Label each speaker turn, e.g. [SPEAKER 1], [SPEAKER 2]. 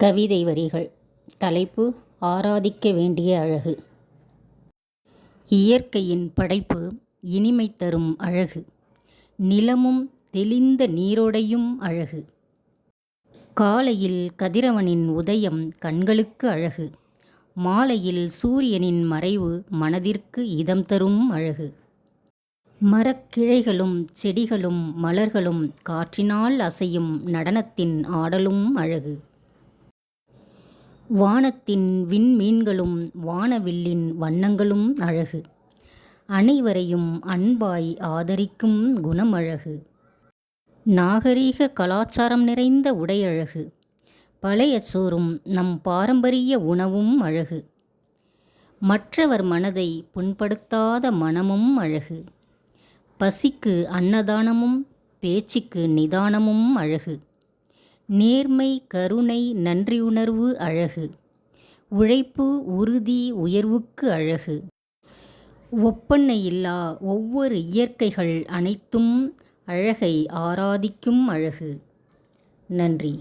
[SPEAKER 1] கவிதை வரிகள் தலைப்பு ஆராதிக்க வேண்டிய அழகு. இயற்கையின் படைப்பு இனிமை தரும் அழகு. நிலமும் தெளிந்த நீரோடையும் அழகு. காலையில் கதிரவனின் உதயம் கண்களுக்கு அழகு. மாலையில் சூரியனின் மறைவு மனதிற்கு இதம் தரும் அழகு. மரக்கிளைகளும் செடிகளும் மலர்களும் காற்றினால் அசையும் நடனத்தின் ஆடலும் அழகு. வானத்தின் விண்மீன்களும் வானவில்லின் வண்ணங்களும் அழகு. அனைவரையும் அன்பாய் ஆதரிக்கும் குணம் அழகு நாகரீக கலாச்சாரம் நிறைந்த உடையழகு. பழைய சோறும் நம் பாரம்பரிய உணவும் அழகு. மற்றவர் மனதை புண்படுத்தாத மனமும் அழகு. பசிக்கு அன்னதானமும் பேச்சுக்கு நிதானமும் அழகு. நேர்மை கருணை நன்றியுணர்வு அழகு. உழைப்பு உறுதி உயர்வுக்கு அழகு. ஒப்பனையில்லா ஒவ்வொரு இயற்கைகள் அனைத்தும் அழகை ஆராதிக்கும் அழகு. நன்றி.